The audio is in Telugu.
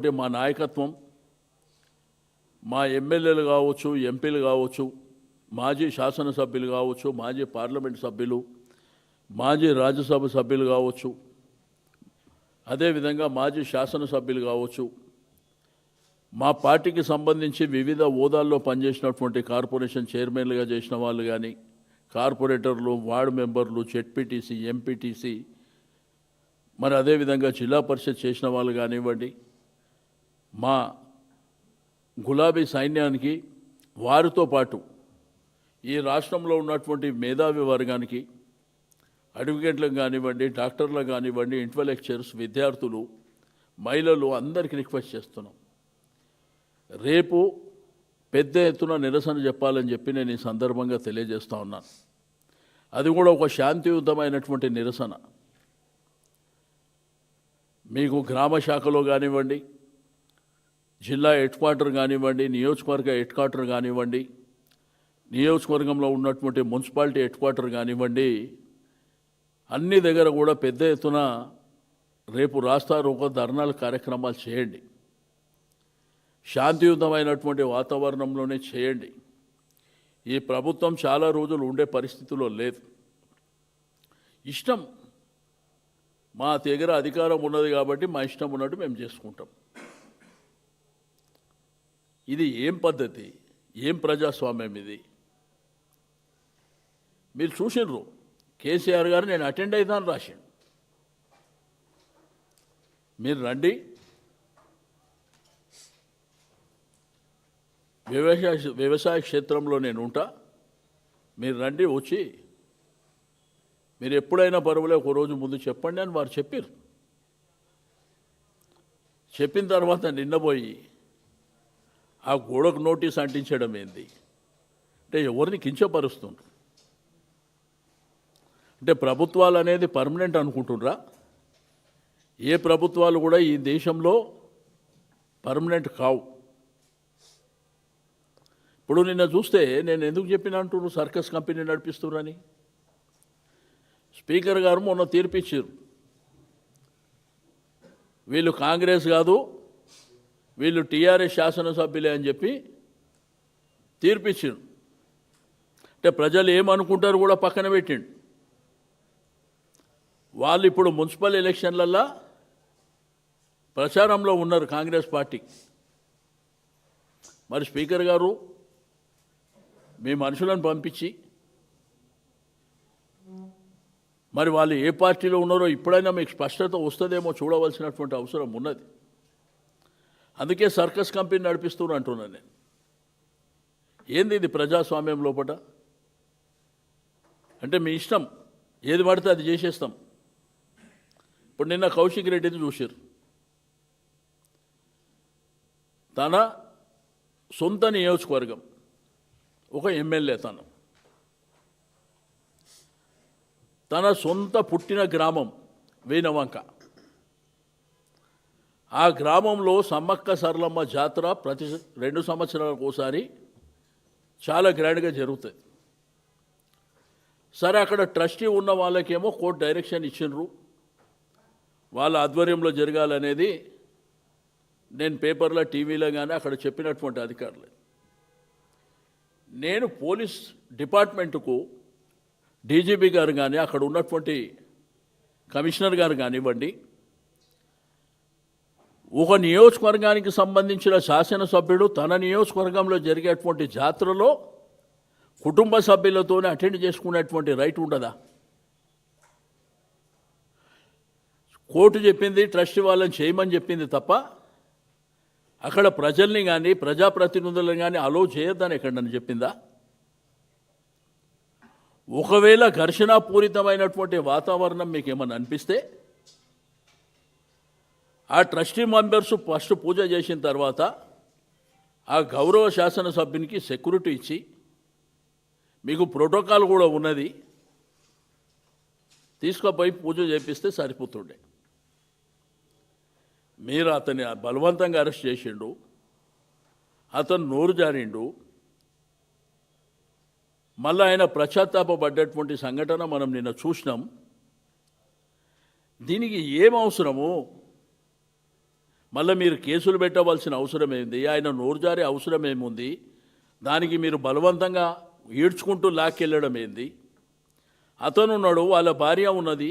అంటే మా నాయకత్వం మా ఎమ్మెల్యేలు కావచ్చు ఎంపీలు కావచ్చు మాజీ శాసనసభ్యులు కావచ్చు మాజీ పార్లమెంట్ సభ్యులు మాజీ రాజ్యసభ సభ్యులు కావచ్చు అదేవిధంగా మాజీ శాసనసభ్యులు కావచ్చు మా పార్టీకి సంబంధించి వివిధ హోదాల్లో పనిచేసినటువంటి కార్పొరేషన్ చైర్మన్లుగా చేసిన వాళ్ళు కానీ కార్పొరేటర్లు వార్డు మెంబర్లు జెడ్పీటీసీ ఎంపీటీసీ మరి అదేవిధంగా జిల్లా పరిషత్ చేసిన వాళ్ళు కానివ్వండి మా గులాబీ సైన్యానికి వారితో పాటు ఈ రాష్ట్రంలో ఉన్నటువంటి మేధావి వర్గానికి అడ్వకేట్లకు కానివ్వండి డాక్టర్లకు కానివ్వండి ఇంటలెక్చర్స్ విద్యార్థులు మహిళలు అందరికీ రిక్వెస్ట్ చేస్తున్నాం. రేపు పెద్ద ఎత్తున నిరసన చెప్పాలని చెప్పి నేను ఈ సందర్భంగా తెలియజేస్తూ ఉన్నాను. అది కూడా ఒక శాంతియుతమైనటువంటి నిరసన. మీకు గ్రామ శాఖలో కానివ్వండి జిల్లా హెడ్ క్వార్టర్ కానివ్వండి నియోజకవర్గ హెడ్ క్వార్టర్ కానివ్వండి నియోజకవర్గంలో ఉన్నటువంటి మున్సిపాలిటీ హెడ్ క్వార్టర్ కానివ్వండి అన్ని దగ్గర కూడా పెద్ద ఎత్తున రేపు రాస్తారు ధర్నాల కార్యక్రమాలు చేయండి. శాంతియుతమైనటువంటి వాతావరణంలోనే చేయండి. ఈ ప్రభుత్వం చాలా రోజులు ఉండే పరిస్థితిలో లేదు. ఇష్టం మా దగ్గర అధికారం ఉన్నది కాబట్టి మా ఇష్టం ఉన్నట్టు మేము చేసుకుంటాం. ఇది ఏం పద్ధతి? ఏం ప్రజాస్వామ్యం ఇది? మీరు చూసినారు కేసీఆర్ గారు నేను అటెండ్ అవుతాను రాసిండు. మీరు రండి. వ్యవసాయ వ్యవసాయ క్షేత్రంలో నేను ఉంటా. మీరు రండి వచ్చి. మీరు ఎప్పుడైనా పర్వాలే ఒక రోజు ముందు చెప్పండి అని వారు చెప్పారు చెప్పిన తర్వాత నిన్నపోయి ఆ గోడకు నోటీస్ అంటించడం ఏంది? అంటే ఎవరిని కించపరుస్తుండ్రు? అంటే ప్రభుత్వాలు అనేది పర్మనెంట్ అనుకుంటుండ్రా? ఏ ప్రభుత్వాలు కూడా ఈ దేశంలో పర్మనెంట్ కావు. ఇప్పుడు నిన్న చూస్తే నేను ఎందుకు చెప్పిన అంటున్నారు సర్కస్ కంపెనీ నడిపిస్తున్నారని స్పీకర్ గారు మొన్న తీర్పిచ్చారు. వీళ్ళు కాంగ్రెస్ కాదు వీళ్ళు టీఆర్ఎస్ శాసనసభ్యులే అని చెప్పి తీర్పిచ్చిండు అంటే ప్రజలు ఏమనుకుంటారు కూడా పక్కన పెట్టిండు వాళ్ళు ఇప్పుడు మున్సిపల్ ఎలక్షన్లల్లో ప్రచారంలో ఉన్నారు కాంగ్రెస్ పార్టీ. మరి స్పీకర్ గారు మీ మనుషులను పంపించి మరి వాళ్ళు ఏ పార్టీలో ఉన్నారో ఇప్పుడైనా మీకు స్పష్టత వస్తుందేమో చూడవలసినటువంటి అవసరం ఉన్నది. అందుకే సర్కస్ కంపెనీ నడిపిస్తున్నారు అంటున్నాను నేను. ఏంది ఇది ప్రజాస్వామ్యం లోపట? అంటే మీ ఇష్టం ఏది పడితే అది చేసేస్తాం. ఇప్పుడు నిన్న కౌశిక్ రెడ్డిని చూశారు. తన సొంత నియోజకవర్గం ఒక ఎమ్మెల్యే తను. తన సొంత పుట్టిన గ్రామం వేనవంక ఆ గ్రామంలో సమ్మక్క సరళమ్మ జాతర ప్రతి రెండు సంవత్సరాలకు ఒకసారి చాలా గ్రాండ్గా జరుగుతుంది సరే అక్కడ ట్రస్టీ ఉన్న వాళ్ళకేమో కోర్టు డైరెక్షన్ ఇచ్చిండ్రు. వాళ్ళ ఆధ్వర్యంలో జరగాలనేది నేను పేపర్లో టీవీలో కానీ అక్కడ చెప్పినటువంటి అధికారులు. నేను పోలీస్ డిపార్ట్మెంటుకు డీజీపీ గారు కానీ అక్కడ ఉన్నటువంటి కమిషనర్ గారు కానివ్వండి ఒక నియోజకవర్గానికి సంబంధించిన శాసనసభ్యుడు తన నియోజకవర్గంలో జరిగేటువంటి జాతరలో కుటుంబ సభ్యులతోనే అటెండ్ చేసుకునేటువంటి రైట్ ఉండదా? కోర్టు చెప్పింది ట్రస్ట్ వాళ్ళని చేయమని చెప్పింది తప్ప అక్కడ ప్రజల్ని కానీ ప్రజాప్రతినిధులను కానీ అలో చేయొద్దని ఎక్కడని చెప్పిందా? ఒకవేళ ఘర్షణాపూరితమైనటువంటి వాతావరణం మీకు ఏమన్నా అనిపిస్తే ఆ ట్రస్టీ మెంబర్స్ ఫస్ట్ పూజ చేసిన తర్వాత ఆ గౌరవ శాసనసభ్యునికి సెక్యూరిటీ ఇచ్చి మీకు ప్రోటోకాల్ కూడా ఉన్నది తీసుకుపోయి పూజ చేపిస్తే సరిపోతుండే. మీరు అతన్ని బలవంతంగా అరెస్ట్ చేసిండు అతను నోరు జారిండు. మళ్ళీ ఆయన పశ్చాత్తాపడ్డటువంటి సంఘటన మనం నిన్న చూసినాం. దీనికి ఏం అవసరము? మళ్ళీ మీరు కేసులు పెట్టవలసిన అవసరం ఏంది ఆయన నోరుజారే అవసరం ఏముంది? దానికి మీరు బలవంతంగా ఈడ్చుకుంటూ లాక్కెళ్ళడం ఏంది? అతను ఉన్నాడు వాళ్ళ భార్య ఉన్నది